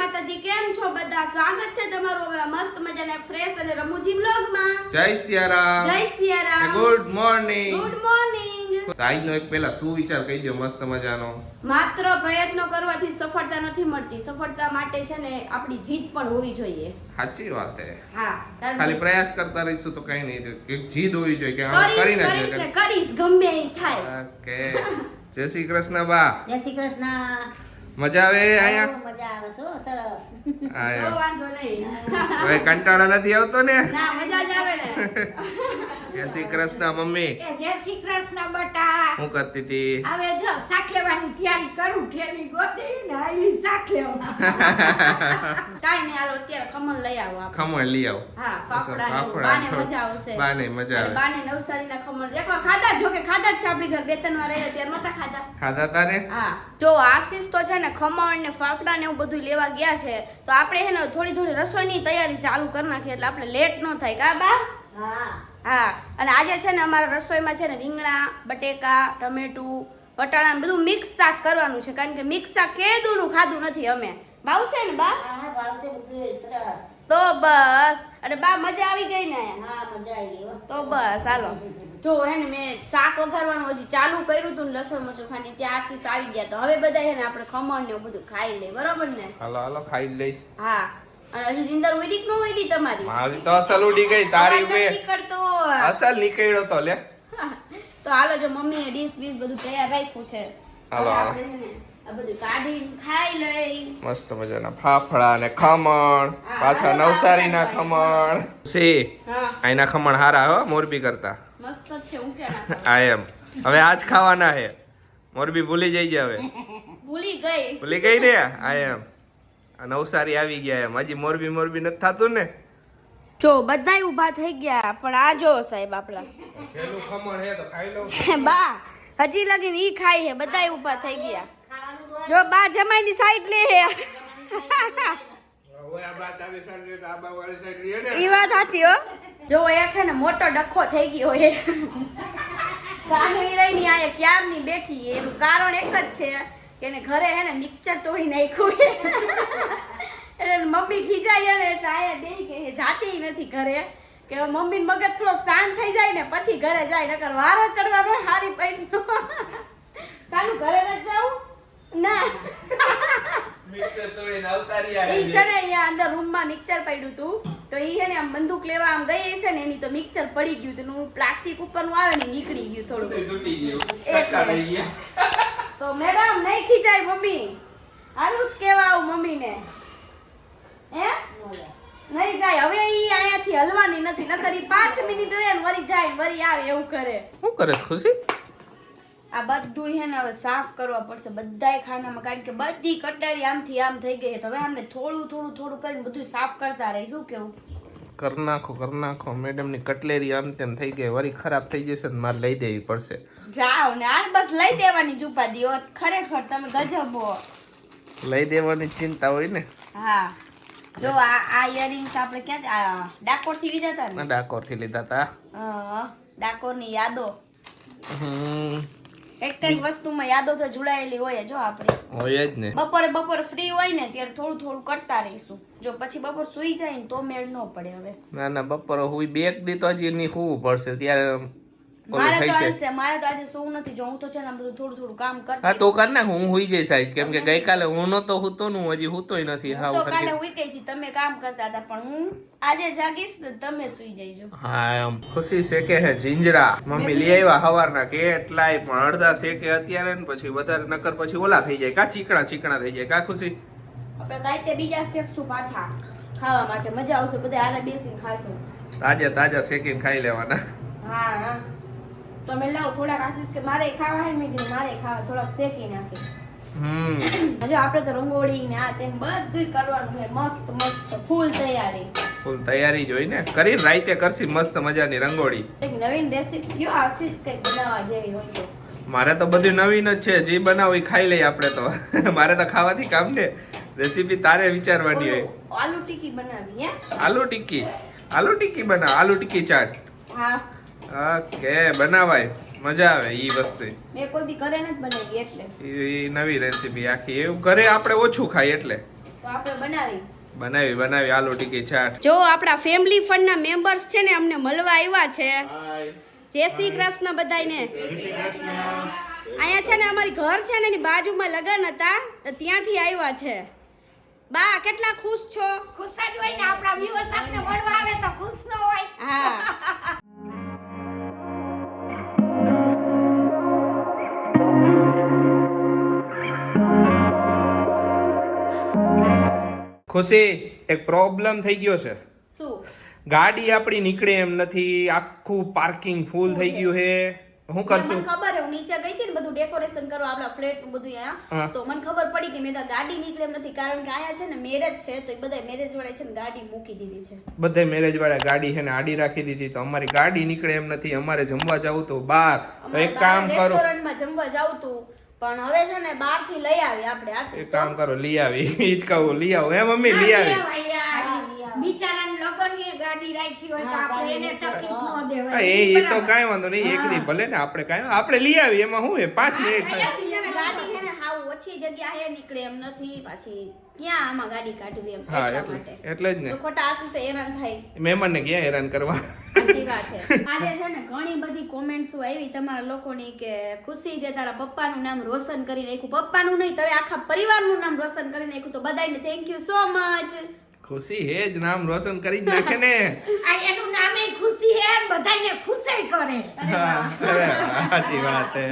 માતાજી કેમ છો બધા? સ્વાગત છે તમારું અમારા મસ્ત મજાના ફ્રેશ અને રમૂજી વ્લોગમાં જય સિયારામ. જય Siyaram. Good morning good morning આજનો એક પેલા શું વિચાર કહી દો મસ્ત મજાનો. માત્ર પ્રયત્નો કરવાથી સફળતા નથી મળતી. સફળતા માટે છે ને આપણી જીત પણ હોવી જોઈએ. સાચી વાત છે હા ખાલી પ્રયાસ કરતા રહીશું તો કઈ નહીં. એક જીદ હોવી જોઈએ કે હા કરી કરીશ નાખીએ કરીશ ગમે એ થાય. ઓકે. જય શ્રી કૃષ્ણ બા. જય શ્રી કૃષ્ણ. મજા આવે અહીંયા? મજા આવે સરસ. વાંધો નહીં. હવે કંટાળો નથી આવતો ને? ના મજા જ આવે ને. જય શ્રી કૃષ્ણ મમ્મી. જય શ્રી કૃષ્ણ બટા. હું કરતી હતી? હવે જો શાક લેવાની તૈયારી કરું ઠેલી ગોતી ને આઈલી શાક લેવા. કાંઈ નહીં હાલો અત્યારે ખમણ લઈ આવો આપણે. ખમણ લઈ આવો. હા ફાફડા ને બાને મજા આવશે. બાને મજા આવે. બાને નવસારીના ખમણ. એકવાર ખાધા? જો કે ખાધા જ છે આપણી ઘર. બે ત્રણ વાર રહ્યા ત્યારે નતા ખાધા. ખાધા તારે? હા. જો આશીષ તો છે ને ખમણ ને ફાફડા ને એવું બધું લેવા ગયા છે તો આપણે છે ને થોડી થોડી રસોઈની તૈયારી ચાલુ કરી નાખીએ એટલે આપણે લેટ ન થાય. કા બા? હા. અને આજે છે ને અમારા રસોઈમાં છે ને રીંગણા બટેકા ટમેટું વટાણા બધું મિક્સ શાક કરવાનું છે. કારણ કે મિક્સ શાક કેદુનું ખાધું નથી અમે. ભાવશે ને બા? તો બસ. અને બા મજા આવી ગઈ ને હા મજા આવી તો બસ હાલો. જો હે ને મેં શાક વઘારવાનું હજી ચાલુ કર્યું ને લસણ મરચું ખાની ત્યાં આશીષ આવી ગયા તો. હવે બધા હે ને આપણે ખમણ ને બધું ખાઈ લે બરોબર ને? હાલો હાલો ખાઈ લઈ હા. અને હજી નિંદર ઉડી ન ઉડી તમારી? મારી તો અસલ ઉડી ગઈ તારી બે. નીકળતો અસલ નીકળ્યો તો લે. તો હાલો જો મમ્મીએ ડીશ બીશ બધું તૈયાર રાખ્યું છે. હાલો, હાલો. આપણે આ બધું કાઢીને ખાઈ લઈ. મસ્ત મજાના ફાફડા ને ખમણ પાછા નવસારીના ખમણ. સી અહીંના ખમણ હારા હો મોરબી કરતા. મસ્ત જ છે હું કે આ એમ. હવે આજ ખાવાના હે મોરબી ભૂલી જઈ ગયા હવે. ભૂલી ગઈ. ભૂલી ગઈ ને? આ એમ. આ નવસારી આવી ગયા એમ. હજી મોરબી મોરબી નથી થતું ને? જો બધાય ઊભા થઈ ગયા પણ આ જો સાહેબ આપણા. છેલું ખમણ હે તો ખાઈ લો બા હજી લગીન ઈ ખાઈ હે બધાય ઊભા થઈ ગયા. જો બા જમાઈની સાઈડ લે હે. ઈ વાત સાચી હો. જો એક હે ને મોટો ડખો થઈ ગયો હે. ની આ ક્યારની બેઠી હે. એનું કારણ એક જ છે કે એને ઘરે હે ને મિક્સર તોડી નાખ્યું એટલે મમ્મી ખીજાય ને એટલે આયા બેહી કે જાતી નથી ઘરે. કે મમ્મી મગજ થોડોક શાંત થઈ જાય ને પછી ઘરે જાય નકર વારો ચડવાનો હારી પૈડનો સાનું ઘરે ન જાઉં? ના. ઈ છે. ને અહીંયા અંદર રૂમમાં મિક્સર પડ્યું હતું તો ઈ છે ને આમ બંદૂક લેવા આમ ગઈ હશે ને એની તો મિક્સર પડી ગયું હતું એનું પ્લાસ્ટિક ઉપરનું આવે ને નીકળી ગયું થોડું એટલે. તો મેડમ નહીં ખીચાય મમ્મી. હાલું જ કેવા આવું મમ્મીને. હે? નહીં જાય. હવે ઈ અહીંયાથી હલવાની નથી. નકર ઈ પાંચ મિનિટ રહે ને વરી જાય વરી આવે એવું કરે. શું કરે ખુશી આ બધું હે ને હવે સાફ કરવા પડશે બધાય ખાનામાં કારણ કે બધી કટારી આમથી આમ થઈ ગઈ છે. તો હવે આમને થોડું થોડું થોડું કરીને બધું સાફ કરતા રહી. શું કેવું? કર નાખો કર નાખો. મેડમની કટલેરી આમ તેમ થઈ ગઈ. વરી ખરાબ થઈ જશે ને મારે લઈ દેવી પડશે. જાઓ ને આ બસ લઈ દેવાની જ ઉપાધિ. હોત ખરેખર તમે ગજબ લઈ દેવાની ચિંતા હોય ને. હા. જો આ આ ઇયરિંગ્સ આપણે ક્યાં ડાકોર ડાકોરથી લીધા હતા ને? ડાકોરથી લીધા હતા હા ડાકોરની યાદો. હમ, એક કંઈક વસ્તુમાં યાદો તો જોડાયેલી હોય જો આપણે. હોય જ ને. બપોરે બપોરે ફ્રી હોય ને ત્યારે થોડું થોડું કરતા રહીશું. જો પછી બપોર સુઈ જાય ને તો મેળ ન પડે હવે. ના ના બપોરે હુઈ બે દી તો હજી એની હોવું પડશે. ત્યારે મારે તો આજે મારે તો આજે સૂવું નથી જો હું તો છે ને બધું થોડું થોડું કામ હા તો કર નાખ હું હુઈ જઈશ આજ. કેમ કે ગઈકાલે હું નતો હુતો ને હજી હુતોય નથી હા તો વખત કાલે ઉઈ ગઈ હતી તમે કામ કરતા હતા પણ હું આજે જાગીશ ને તમે સુઈ જઈજો. હા એમ. ખુશી શેકે હે જીંજરા. મમ્મી લઈ આવ્યા હવારના કેટલાય પણ અડધા શેકે અત્યારે ને પછી વધારે નકર પછી ઓલા થઈ જાય. કા ચીકણા ચીકણા થઈ જાય કા ખુશી? આપણે રાતે બીજા શેકશું પાછા ખાવા માટે. મજા આવશે બધા આને બેસીને ખાશું. તાજા તાજા શેકીને ખાઈ લેવાના. હા હા. તો મેં લાવ થોડાક આશીષ કે મારે ખાવા હે મેં કીધું મારે ખાવા થોડાક શેકી નાખી. હમ. હજુ આપણે તો રંગોળી ને આ તેમ બધું કરવાનું છે. મસ્ત મસ્ત ફૂલ તૈયારી. ફૂલ તૈયારી જોઈ ને. કરીને રાઈતે કરશી મસ્ત મજાની રંગોળી. એક નવીન રેસીપી કયો આશીષ કે બનાવવા જેવી હોય તો? મારે તો બધું નવીન જ છે. જે બનાવી ખાઈ લઈએ આપણે તો. મારે તો ખાવાથી કામ ને. રેસીપી તારે વિચારવાની હોય. આલુ ટીકી બનાવી હે? આલુ ટિક્કી આલુ ટિક્કી બનાવ. આલુ ટિક્કી ચાટ. હા. ઓકે બનાવાય. મજા આવે ઈ વસ્તુ. મેં કોઈ દી ઘરે નથી બનાવી એટલે. ઈ નવી રેસીપી આખી. એવું ઘરે આપણે ઓછું ખાય એટલે. તો આપણે બનાવી. બનાવી બનાવી આલુ ટીકી ચાટ. જો આપણા ફેમિલી ફંડના મેમ્બર્સ છે ને અમને મળવા આવ્યા છે. જય શ્રી કૃષ્ણ બધાયને. અહીંયા છે ને અમારી ઘર છે ને એની બાજુમાં લગન હતા તો ત્યાંથી આવ્યા છે. બા કેટલા ખુશ છો? ખુશ જ હોય ને આપણા વ્યૂઅર્સ આપણે મળવા આવે તો ખુશ ન હોય. હા. ખુશી એક પ્રોબ્લેમ થઈ ગયો છે. શું? ગાડી આપણી નીકળે એમ નથી આખું પાર્કિંગ ફૂલ થઈ ગયું છે. મને કરશું? ખબર હું નીચે ગઈ હતી ને બધું ડેકોરેશન કરવા આપણા ફ્લેટનું બધું અહીંયા. તો મને ખબર પડી કે મેં તો ગાડી નીકળે એમ નથી કારણ કે અહીંયા છે ને મેરેજ છે તો બધા મેરેજ વાળા છે ને ગાડી મૂકી દીધી છે. બધે મેરેજ વાળા ગાડી છે ને આડી રાખી દીધી તો અમારી ગાડી નીકળે એમ નથી અમારે જમવા જવું તો બહાર એક કામ કરો. રેસ્ટોરન્ટમાં જમવા જાવ તું. પણ હવે છે ને બહારથી લઈ આવી આપણે આશીષ એક કામ કરો લઈ આવી. હિચકાવું લઈ આવો. હે મમ્મી લઈ આવી. બિચારાને લગનની ગાડી રાખી હોય તો આપણે એને તકલીફ ન દેવાય. એ એ તો કાંઈ વાંધો નહીં. એક દી ભલે ને આપણે કાંઈ આપણે લઈ આવી. એમાં શું હે પાંચ મિનિટ થાય પછી છે ને ગાડી છે ને હાવ ઓછી જગ્યા હે નીકળે એમ નથી. પાછી ક્યાં આમાં ગાડી કાઢવી એમ એટલા એટલે માટે? એટલે જ ને. ખોટા આસુસે હેરાન થાય. મહેમાનને ક્યાં હેરાન કરવા? સાચી વાત છે. આજે છે ને ઘણી બધી કોમેન્ટ્સો આવી તમારા લોકોની કે ખુશી જે તારા પપ્પાનું નામ રોશન કરી નાખ્યું. પપ્પાનું નહીં તમે આખા પરિવારનું નામ રોશન કરી નાખ્યું. તો બધાને થેન્ક યુ સો મચ ખુશી હે જ નામ રોશન કરી જ નાખે ને. આ એનું નામ એ ખુશી હે બધાને ખુશ ખુશાઈ કરે અરે વાહ સાચી વાત હે.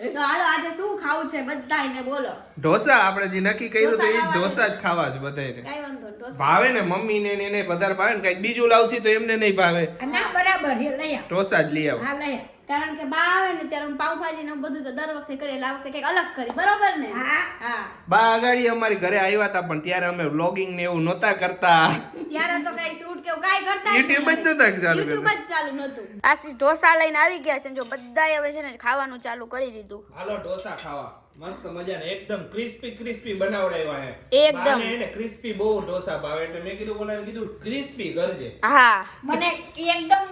તો હાલો આજે શું ખાવું છે બધાને બોલો. ઢોસા આપણે જે નક્કી કર્યું તો એ ઢોસા જ ખાવા છે બધાને કઈ વાંધો ઢોસા. ભાવે ને મમ્મી ને એને વધારે ભાવે ને કંઈક બીજું લાવશી તો એમને નહીં ભાવે. ના બરાબર લઈ આવ. ઢોસા જ લઈ આવો. હા લઈ આવ. કારણ કે બા આવે ને ત્યારે હું પાઉંભાજી ને બધું તો દર વખતે કરી એટલે આ વખતે કંઈક અલગ કરી બરોબર ને? હા. હા. બા આગાડી અમારી ઘરે આવ્યા હતા પણ ત્યારે અમે વ્લોગિંગ ને એવું નહોતા કરતા. ત્યારે તો કઈ શૂટ કે એવું કઈ કરતા યુટ્યુબ જ નહોતા ચાલુ યુટ્યુબ જ ચાલુ નહોતું. આશીષ ઢોસા લઈને આવી ગયા છે જો બધાય હવે છે ને ખાવાનું ચાલુ કરી દીધું. હાલો ઢોસા ખાવા. મસ્ત મજાને એકદમ ક્રિસ્પી ક્રિસ્પી બનાવડાવ્યા હે. એકદમ. એને ક્રિસ્પી બહુ ઢોસા ભાવે એટલે મેં કીધું બોલાને કીધું ક્રિસ્પી કરજે હા. મને એકદમ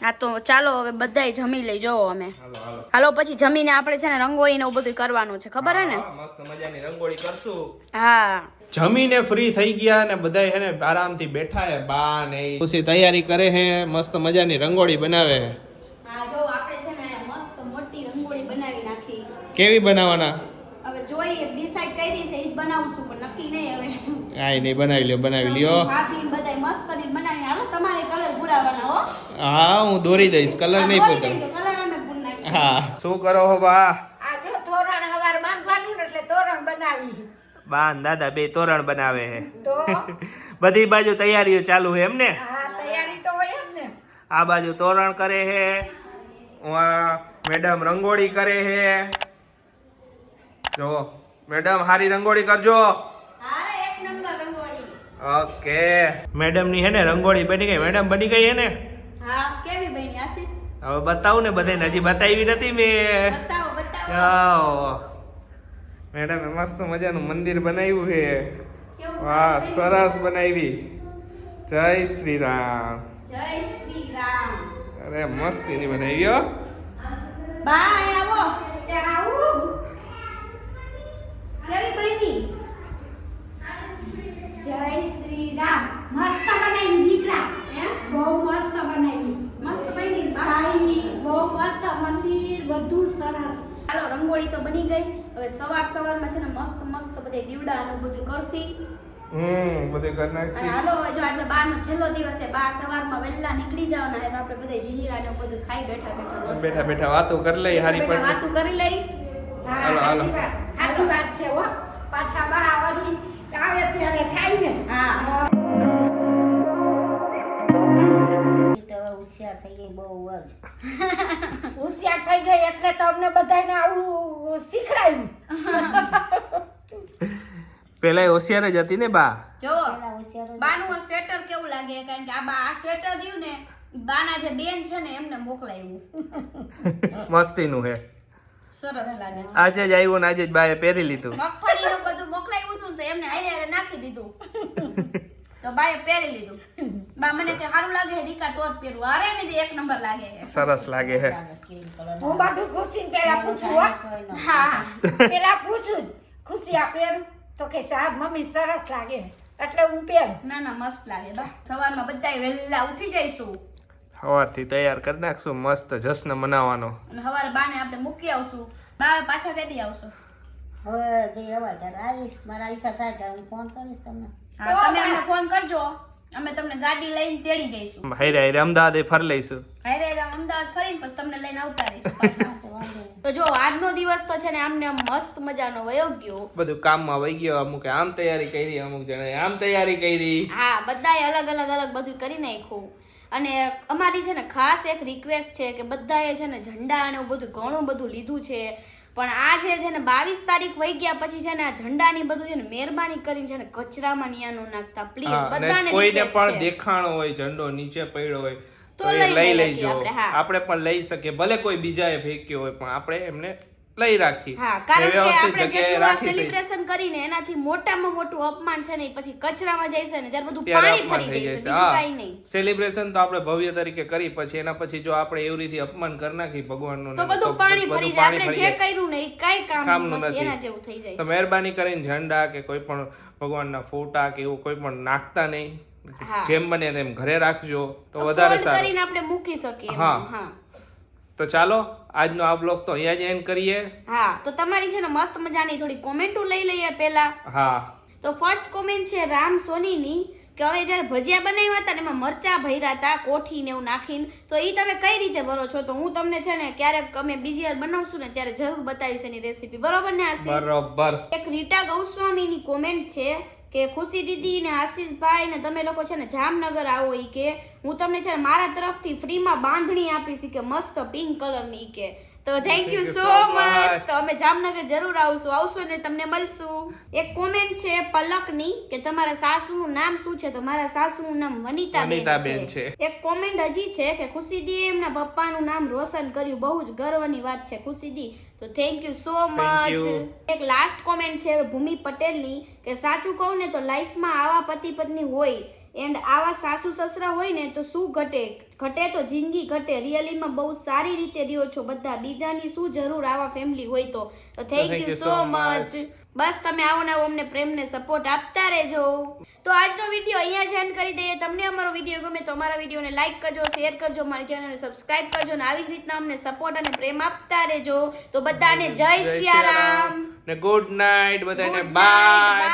હા તો ચાલો હવે બધાય જમી લઈ જોવો અમે. હાલો હાલો. હાલો પછી જમીને આપણે છે ને રંગોળી ને એવું બધું કરવાનું છે ખબર હે ને? મસ્ત મજાની રંગોળી કરશું. હા. જમીને ફ્રી થઈ ગયા ને બધા હે ને આરામથી બેઠા હે બા ને ખુશી તૈયારી કરે હે મસ્ત મજાની રંગોળી બનાવે હા. જો આપણે છે ને મસ્ત મોટી રંગોળી બનાવી નાખી. કેવી બનાવવાના? હવે જોઈએ ડિસાઈડ કરી છે એ બનાવશું પણ નક્કી નહીં હવે. આય નહીં બનાવી લ્યો બનાવી લ્યો ભાભી બધાય મસ્તની બનાવી હાલો તમારે કલર પુરાવાના હો. હા હું દોરી દઈશ કલર નહીં પૂરતો હા. શું કરો હો બા? આ જો તોરણ હવાર બાંધવાનું એટલે તોરણ બનાવી. બા દાદા બે તોરણ બનાવે હે. બધી બાજુ તૈયારીઓ ચાલુ હે એમ ને? હા તૈયારી તો હોય જ ને. આ બાજુ તોરણ કરે હે ઉવા મેડમ રંગોળી કરે હે. જો મેડમ હારી રંગોળી કરજો હારે એક નંબર રંગોળી ઓકે. મેડમની હે ને રંગોળી બની ગઈ. મેડમ બની ગઈ હે ને? હા કેવી બની આશીષ? હવે બતાવું ને બધાને હજી બતાવી નથી મેં. બતાવો બતાવો. મેડમ મસ્ત મજાનું મંદિર બનાવ્યું છે. વાહ સરસ બનાવી. જય શ્રી રામ. જય શ્રી રામ. અરે મસ્તીની બનાવી હો. બાય આવો. આવું. કેવી બની? મસ્ત બનાવી દીકરા બહુ મસ્ત બનાવી. મસ્ત બની ભાઈ બહુ મસ્ત મંદિર બધું સરસ. ચાલો રંગોળી તો બની ગઈ. હવે સવાર સવારમાં છે ને મસ્ત મસ્ત બધે દીવડા અને બધું કરશી. હમ બધું કરી નાખશી. હાલો જો આજે બારનો છેલ્લો દિવસ છે સવાર સવારમાં વહેલા નીકળી જવાના હે તો આપણે બધા જીરા ને બધું ખાઈ બેઠા બેઠા બેઠા બેઠા વાતો કરી લઈ હારી બેઠા વાતો કરી લઈ. હા હાલો, હાલો. સાચી વાત છે હો. પાછા બહાવરી આવે ત્યારે થાય ને. હા. હોશિયાર થઈ ગઈ બહુ જ. હોશિયાર થઈ ગઈ એટલે તો અમને બધાને આવું શીખડાયું. પેલા હોશિયાર જ હતી ને બા? જો બાનું સ્વેટર કેવું લાગે? કારણ કે આ બા આ સ્વેટર રહ્યું ને બાના જે બેન છે ને એમને મોકલાયું. મસ્તીનું હે. સરસ લાગે છે. આજે જ આવ્યો ને આજે જ બાએ પહેરી લીધું. મગફળી નું બધું મોકલાયું હતું ને તો એમને હારે હારે નાખી દીધું. તો બાએ પહેરી લીધું. બા મને કે સારું લાગે છે દીકા તો જ પહેરું અરે ને એક નંબર લાગે છે સરસ લાગે કલર હું બાજુ ખુશી પેલા પૂછું હા. પેલા પૂછું ખુશી આ પહેરું? તો કે સાહેબ મમ્મી સરસ લાગે. એટલે હું પહેરું. ના ના મસ્ત લાગે બા. સવારમાં બધાય વહેલા ઉઠી જઈશું. સવારથી તૈયાર કરી નાખશું મસ્ત જશ્ન મનાવવાનો. અને સવારે બાને આપણે મૂકી આવશું. બા પાછા કદી આવશું? હવે જે અવાજ ત્યારે આવીશ. મારા ઈચ્છા થાય ત્યારે હું ફોન કરીશ તમને. હા તમે અમને ફોન કરજો. અમે તમને ગાડી લઈને તેડી જઈશું. હાઈરે હાઈરે અમદાવાદ ફરી લઈશું. હાઈરે હાઈરે અમદાવાદ ફરીને પછી તમને લઈને આવતા રહીશું. તો જો આજનો દિવસ તો છે ને આમને મસ્ત મજાનો વયો ગયો. બધું કામમાં વહી ગયો અમુકે આમ તૈયારી કરી અમુક જણે આમ તૈયારી કરી. હા બધાએ અલગ અલગ અલગ બધું કરી નાખ્યું. અને અમારી છે ને ખાસ એક રિક્વેસ્ટ છે કે બધાએ છે ને ઝંડા અને બધું ઘણું બધું લીધું છે. પણ આ જે છે ને બાવીસ તારીખ વહી ગયા પછી છે ને આ ઝંડાની બધું છે ને મહેરબાની કરીને છે ને કચરામાં નિયાનું નાખતા. પ્લીઝ બધાને કોઈને પણ. દેખાણો હોય ઝંડો નીચે પડ્યો હોય તો એ લઈ લઈ લેજો. આપણે પણ લઈ શકીએ ભલે કોઈ બીજાએ ફેંક્યો હોય પણ આપણે એમને લઈ રાખી. હા કારણ કે આપણે જેટલું આ સેલિબ્રેશન કરીને એનાથી મોટામાં મોટું અપમાન છે ને પછી કચરામાં જશે ને ત્યારે બધું પાણી ફરી જશે બીજું કાઈ નહીં. સેલિબ્રેશન તો આપણે ભવ્ય તરીકે કરી પછી એના પછી જો આપણે એવી રીતે અપમાન કરી નાખી ભગવાનનું તો બધું પાણી ફરી જાય. આપણે જે કર્યું ને એ કાંઈ કામ નથી. એના જેવું થઈ જાય. તો મહેરબાની કરીને ઝંડા કે કોઈ પણ ભગવાનના ફોટા કે એવું કોઈ પણ નાખતા નહીં. જેમ બને તેમ ઘરે રાખજો તો વધારે સારું. કરીને આપણે મૂકી શકીએ હા. હા. તો ચાલો આજનો આ બ્લોગ તો અહીંયા જ એન્ડ કરીએ. હા તો તમારી છે ને મસ્ત મજાની થોડી કોમેન્ટો લઈ લઈએ પહેલા. હા. તો ફર્સ્ટ કોમેન્ટ છે રામ સોનીની કે હવે જ્યારે ભજીયા બનાવ્યા હતા ને એમાં મરચા ભર્યા હતા કોઠી ને એવું નાખીને તો એ તમે કઈ રીતે ભરો છો? તો હું તમને છે ને ક્યારેક અમે બીજી વાર બનાવશું ને ત્યારે જરૂર બતાવીશ એની રેસીપી બરોબર ને આશીષ? બરોબર. એક રીટા ગૌસ્વામીની કોમેન્ટ છે કે ખુશી દીદી ને આશીષભાઈ ને તમે લોકો છે ને જામનગર આવો એ કે. હું તમને છે ને મારા તરફથી ફ્રીમાં બાંધણી આપીશ કે મસ્ત પિંક કલરની કે. તો થેન્ક યુ સો મચ તો અમે જામનગર જરૂર આવશું. આવશું ને તમને મળશું. એક કોમેન્ટ છે પલકની કે તમારા સાસુનું નામ શું છે? તો મારા સાસુનું નામ વનિતાબેન છે. એક કોમેન્ટ હજી છે કે ખુશીદીએ એમના પપ્પાનું નામ રોશન કર્યું. બહુ જ ગર્વની વાત છે. ખુશીદી તો થેન્ક યુ સો મચ એક લાસ્ટ કોમેન્ટ છે ભૂમિ પટેલની કે સાચું કહું ને તો લાઈફમાં આવા પતિ પત્ની હોય એન્ડ આવા સાસુ સસરા હોય ને તો શું ઘટે? ઘટે તો જિંદગી ઘટે. રિયલીમાં બહુ સારી રીતે રહ્યો છો બધા. બીજાની શું જરૂર આવા ફેમિલી હોય તો? તો થેન્ક યુ સો મચ બસ તમે આવો ને આવો અમને પ્રેમને સપોર્ટ આપતા રહેજો. તો આજનો વીડિયો અહીંયા જ એન્ડ કરી દઈએ. તમને અમારો વીડિયો ગમે તો અમારા વિડીયોને લાઈક કરજો શેર કરજો મારી ચેનલને સબસ્ક્રાઇબ કરજો અને આવી જ રીતના અમને સપોર્ટ અને પ્રેમ આપતા રહેજો. તો બધાને જય સિયારામ ને ગુડ નાઇટ બધાને બાય